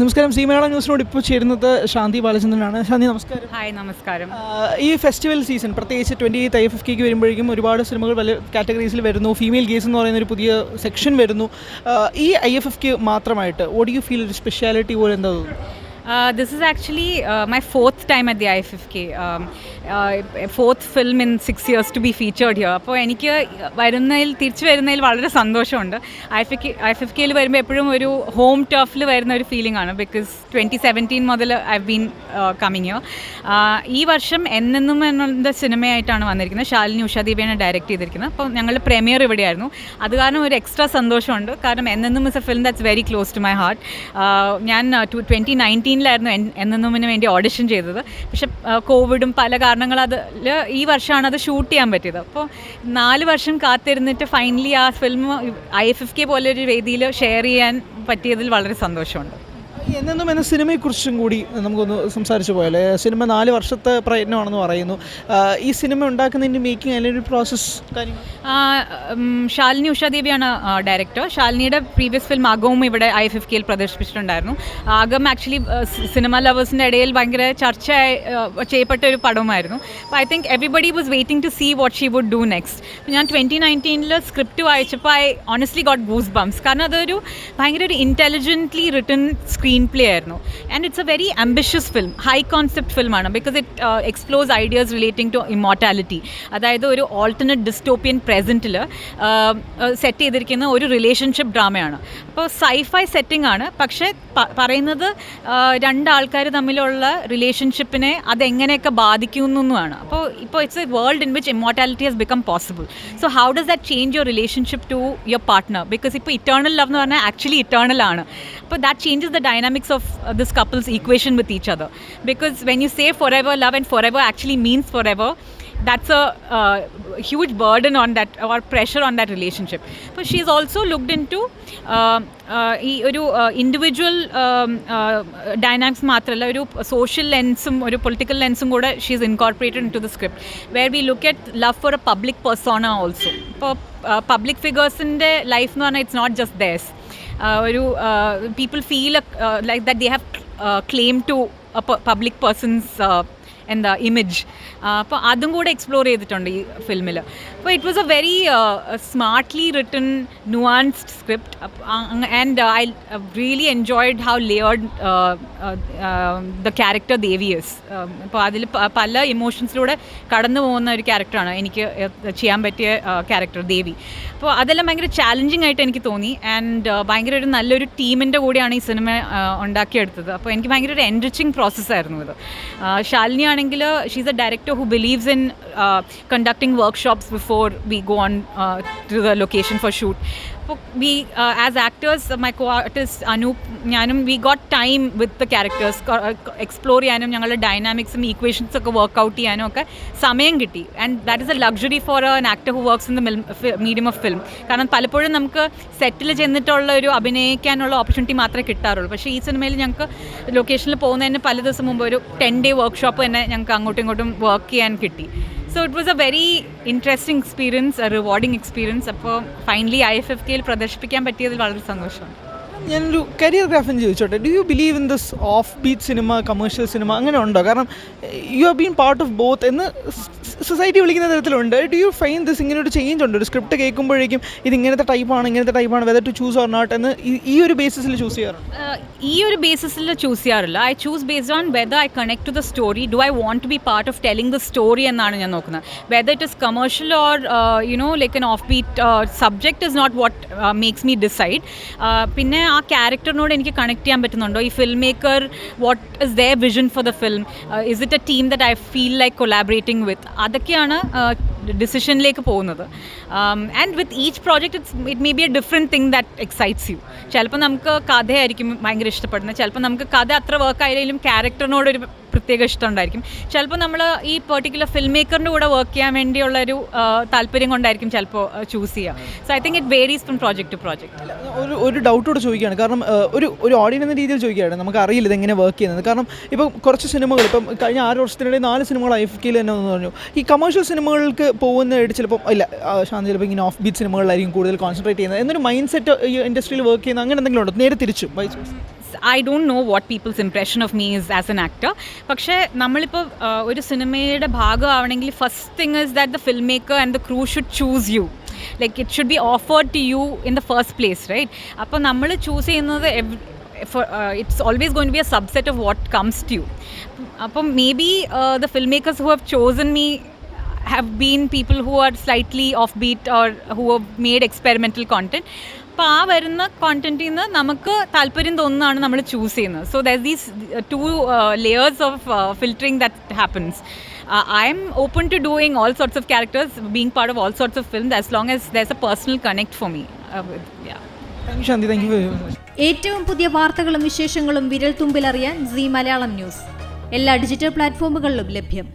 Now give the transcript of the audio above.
നമസ്കാരം. സീമേള ന്യൂസിനോട് ഇപ്പോൾ ചേരുന്നത് ശാന്തി ബാലചന്ദ്രനാണ്. ശാന്തി നമസ്കാരം. ഹായ് നമസ്കാരം. ഈ ഫെസ്റ്റിവൽ സീസൺ പ്രത്യേകിച്ച് twenty eight I F F കെക്ക് വരുമ്പോഴേക്കും ഒരുപാട് സിനിമകൾ പല കാറ്റഗറീസിൽ വരുന്നു. ഫീമെയിൽ ഗേസ് എന്ന് പറയുന്ന ഒരു പുതിയ സെക്ഷൻ വരുന്നു. ഈ ഐ എഫ് എഫ് കെ മാത്രമായിട്ട് വോട്ട് യു ഫീൽ ഒരു സ്പെഷ്യാലിറ്റി പോലെ എന്താ തോന്നുന്നു? This is actually uh, my fourth time at the IFFK, um, uh, fourth film in six years to be featured here. അപ്പോൾ എനിക്ക് വരുന്നതിൽ തിരിച്ചു വരുന്നതിൽ വളരെ സന്തോഷമുണ്ട്. ഐ എഫ് ഐ എഫ് കെയിൽ വരുമ്പോൾ എപ്പോഴും ഒരു ഹോം ടഫിൽ വരുന്ന ഒരു ഫീലിംഗ് ആണ്. ബിക്കോസ് ട്വന്റി സെവന്റീൻ മുതൽ ഐ ബീൻ കമ്മിങ് ഹിയർ ഈ വർഷം എന്നെന്നും എന്നുള്ള സിനിമയായിട്ടാണ് വന്നിരിക്കുന്നത്. ശാലിനി ഉഷാദീപിയാണ് ഡയറക്റ്റ് ചെയ്തിരിക്കുന്നത്. അപ്പോൾ ഞങ്ങളുടെ പ്രീമിയർ ഇവിടെയായിരുന്നു. അത് കാരണം ഒരു എക്സ്ട്രാ സന്തോഷമുണ്ട്. കാരണം Ennennum is a film that's very close to my heart ഞാൻ ട്വന്റി ട്വന്റി നയന്റീനിലായിരുന്നു എന്നെന്നുമിന് വേണ്ടി ഓഡിഷൻ ചെയ്തത്. പക്ഷെ കോവിഡും പല കാരണങ്ങൾ അതിൽ ഈ വർഷമാണ് അത് ഷൂട്ട് ചെയ്യാൻ പറ്റിയത്. അപ്പോൾ നാല് വർഷം കാത്തിരുന്നിട്ട് ഫൈനലി ആ film I F F K പോലെ ഒരു വേദിയിൽ ഷെയർ ചെയ്യാൻ പറ്റിയതിൽ വളരെ സന്തോഷമുണ്ട്. എന്നെന്നും എന്ന സിനിമയെക്കുറിച്ചും കൂടി നമുക്കൊന്ന് സംസാരിച്ചു പോയാലേ. സിനിമ നാല് വർഷത്തെ പ്രയത്നമാണെന്ന് പറയുന്നു. ഈ സിനിമ ഉണ്ടാക്കുന്നതിന്റെ മേക്കിംഗ് അല്ലെങ്കിൽ പ്രോസസ്സ് ശാലിനി ഉഷാദേവിയാണ് ഡയറക്ടർ ശാലിനിയുടെ പ്രീവിയസ് ഫിലിം ആഗവും ഇവിടെ ഐ എഫ് എഫ് കെയിൽ പ്രദർശിപ്പിച്ചിട്ടുണ്ടായിരുന്നു. ആഗം ആക്ച്വലി സിനിമ ലവേഴ്സിന്റെ ഇടയിൽ ഭയങ്കര ചർച്ച ചെയ്യപ്പെട്ട ഒരു പടവുമായിരുന്നു. അപ്പോൾ I think everybody was waiting to see what she would do next ഞാൻ ട്വന്റി നയന്റീനിൽ സ്ക്രിപ്റ്റ് വായിച്ചപ്പോൾ I honestly got goosebumps കാരണം അതൊരു ഭയങ്കര ഒരു ഇന്റലിജന്റ്ലി റിട്ടൺ സ്ക്രീൻ പ്ലേ ആയിരുന്നു. And it's a very ambitious film high concept ഫിലിമാണ് because it explores ideas relating to immortality അതായത് ഒരു ഓൾട്ടർനേറ്റ് ഡിസ്റ്റോപ്പിയൻ പ്രസന്റിൽ സെറ്റ് ചെയ്തിരിക്കുന്ന ഒരു റിലേഷൻഷിപ്പ് ഡ്രാമയാണ് അപ്പോൾ സൈഫൈ സെറ്റിംഗ് ആണ്. പക്ഷേ പറയുന്നത് രണ്ടാൾക്കാർ തമ്മിലുള്ള റിലേഷൻഷിപ്പിനെ അതെങ്ങനെയൊക്കെ ബാധിക്കുന്നുമാണ് അപ്പോൾ ഇപ്പോൾ it's a world in which immortality has become possible so how does that change your relationship to your partner because ഇപ്പോൾ ഇറ്റേണൽ ലവ് എന്ന് പറഞ്ഞാൽ ആക്ച്വലി ഇറ്റേണൽ ആണ്. അപ്പോൾ that changes the dynamics this couples equation with each other because when you say forever love and forever actually means forever that's a uh, huge burden on that or pressure on that relationship. But she's also looked into uh, uh, ഒരു individual dynamics മാത്രമല്ല ഒരു social ലെൻസും ഒരു political ലെൻസും കൂടെ she's incorporated into the script where we look at love for a public persona also ഇപ്പോൾ public ഫിഗേഴ്സിന്റെ life എന്ന് പറഞ്ഞാൽ ഇറ്റ്സ് നോട്ട് ജസ്റ്റ് ദേസ് ഒരു people feel like that they have claim to public persons എന്താ image അപ്പോൾ അതും കൂടെ explore ചെയ്തിട്ടുണ്ട് ഈ ഫിലിമിൽ അപ്പോൾ it was a very smartly written nuanced script and I really enjoyed how layered the character devious അപ്പോൾ അതിൽ പല ഇമോഷൻസിലൂടെ കടന്നു പോകുന്ന ഒരു ക്യാരക്ടറാണ് എനിക്ക് ചെയ്യാൻ പറ്റിയ ക്യാരക്ടർ ദേവി അപ്പോൾ അതെല്ലാം ഭയങ്കര ചാലഞ്ചിങ് ആയിട്ട് എനിക്ക് തോന്നി. ആൻഡ് ഭയങ്കര ഒരു നല്ലൊരു ടീമിന്റെ കൂടെയാണ് ഈ സിനിമ ഉണ്ടാക്കിയെടുത്തത്. അപ്പോൾ എനിക്ക് ഭയങ്കര ഒരു എൻറിച്ചിങ് പ്രോസസ്സായിരുന്നു ഇത്. ശാലിനി ആണെങ്കിൽ she's a director who believes in conducting workshops before we go on to the location for shoot അപ്പോൾ we as actors my co artist Anoop ഞാനും we got time with the characters explore ചെയ്യാനും ഞങ്ങളുടെ ഡൈനാമിക്സും equations ഒക്കെ workout ചെയ്യാനും ഒക്കെ സമയം കിട്ടി. And that is a luxury for an actor who works in the medium of film കാരണം പലപ്പോഴും നമുക്ക് സെറ്റിൽ ചെന്നിട്ടുള്ള ഒരു അഭിനയിക്കാനുള്ള ഓപ്പർച്യൂണിറ്റി മാത്രമേ കിട്ടാറുള്ളൂ. പക്ഷേ ഈ സിനിമയിൽ ഞങ്ങൾക്ക് ലൊക്കേഷനിൽ പോകുന്നതിന് പല ദിവസം മുമ്പ് ഒരു ടെൻ ഡേ വർക്ക്ഷോപ്പ് തന്നെ ഞങ്ങൾക്ക് അങ്ങോട്ടും ഇങ്ങോട്ടും വർക്ക് ചെയ്യാൻ കിട്ടി. So it was a very interesting experience rewarding experience അപ്പോൾ ഫൈനലി ഐ എഫ് എഫ് കെയിൽ പ്രദർശിപ്പിക്കാൻ പറ്റിയതിൽ വളരെ സന്തോഷമാണ് ഞാനൊരു കരിയർ ഗ്രാഫിൻ ചോദിച്ചോട്ടെ. Do you believe in this offbeat cinema commercial cinema അങ്ങനെ ഉണ്ടോ? കാരണം you are been part of both എന്ന് സൊസൈറ്റി വിളിക്കുന്ന തരത്തിലുണ്ട്. ഡു യു ഫൈൻ ദിസ് ഇങ്ങനെ ഒരു ചേഞ്ച് ഉണ്ട്? ഒരു സ്ക്രിപ്റ്റ് കേൾക്കുമ്പോഴേക്കും ഇത് ഇങ്ങനത്തെ ടൈപ്പാണ് ഇങ്ങനത്തെ ടൈപ്പാണ് whether to choose or not എന്ന് ഈ- ഒരു ബേസിസിൽ ചൂസ് ചെയ്യാറുണ്ട്? ഈ ഒരു ബേസിസിൽ ചൂസ് ചെയ്യാറില്ല. I choose based on whether I connect to the story do I want to be part of telling the story എന്നാണ് ഞാൻ നോക്കുന്നത്. Whether it is commercial or you know like an offbeat subject is not what makes me decide പിന്നെ ആ ക്യാരക്ടറിനോട് എനിക്ക് connect ചെയ്യാൻ പറ്റുന്നുണ്ടോ? ഈ filmmaker what is the vision for the film is it a team that I feel like collaborating with അതൊക്കെയാണ് ഡിസിഷനിലേക്ക് പോകുന്നത്. And with each project it's it may be a different thing that excites you ചിലപ്പോൾ നമുക്ക് കഥയായിരിക്കും ഭയങ്കര ഇഷ്ടപ്പെടുന്നത്. ചിലപ്പോൾ നമുക്ക് കഥ അത്ര വർക്ക് ആയാലും ക്യാരക്ടറിനോടൊരു പ്രത്യേക ഇഷ്ടം ഉണ്ടായിരിക്കും. ചിലപ്പോൾ നമ്മൾ ഈ പെർട്ടിക്കുലർ ഫിലിം മേക്കറിന്റെ കൂടെ വർക്ക് ചെയ്യാൻ വേണ്ടിയുള്ള ഒരു താല്പര്യം കൊണ്ടായിരിക്കും ചിലപ്പോൾ ചൂസ് ചെയ്യുക. So I think it varies from project to project ഒരു ഒരു ഡൗട്ടോട് ചോദിക്കുകയാണ്. കാരണം ഒരു ഒരു ഓഡിയൻ എന്ന രീതിയിൽ ചോദിക്കുകയാണ്. നമുക്ക് അറിയില്ല ഇതെങ്ങനെ വർക്ക് ചെയ്യുന്നത്. കാരണം ഇപ്പം കുറച്ച് സിനിമകൾ ഇപ്പം കഴിഞ്ഞ ആറ് വർഷത്തിനിടെ നാല് സിനിമകൾ ഐ എഫ് കെയിൽ തന്നെ പറഞ്ഞു. ഈ കമേഴ്ഷ്യൽ സിനിമകൾക്ക് പോകുന്നതായിട്ട് ചിലപ്പോൾ ഇല്ല. ശാന്തി ചിലപ്പോൾ ഇങ്ങനെ ഓഫ് ബീറ്റ് സിനിമകളിലായിരിക്കും കൂടുതൽ കോൺസെൻട്രേറ്റ് ചെയ്യുന്നത്. എന്നൊരു മൈൻഡ് സെറ്റ് ഈ ഇൻഡസ്ട്രിയിൽ വർക്ക് ചെയ്യുന്ന അങ്ങനെ എന്തെങ്കിലും ഉണ്ടോ? നേരെ തിരിച്ചു. Bye. I don't know what people's impression of me is as an actor പക്ഷേ നമ്മളിപ്പോൾ ഒരു സിനിമയുടെ ഭാഗമാവണമെങ്കിൽ first thing is that the filmmaker and the crew should choose you like it should be offered to you in the first place right അപ്പോൾ നമ്മൾ choose ചെയ്യുന്നത് it's always going be a subset of what comes to you അപ്പം may be the filmmakers who have chosen me have been people who are slightly offbeat or who have made experimental content. അപ്പോൾ ആ വരുന്ന കോണ്ടന്റിൽ നിന്ന് നമുക്ക് താല്പര്യം തോന്നുന്നതാണ് നമ്മൾ choose ചെയ്യുന്നത്. So there these two layers of filtering that happens I am open to doing all sorts of characters being part of all sorts of film as long as there a personal connect for me ഏറ്റവും പുതിയ വാർത്തകളും വിശേഷങ്ങളും വിരൽ തുമ്പിലറിയാൻ C Malayalam news. എല്ലാ digital പ്ലാറ്റ്ഫോമുകളിലും ലഭ്യം.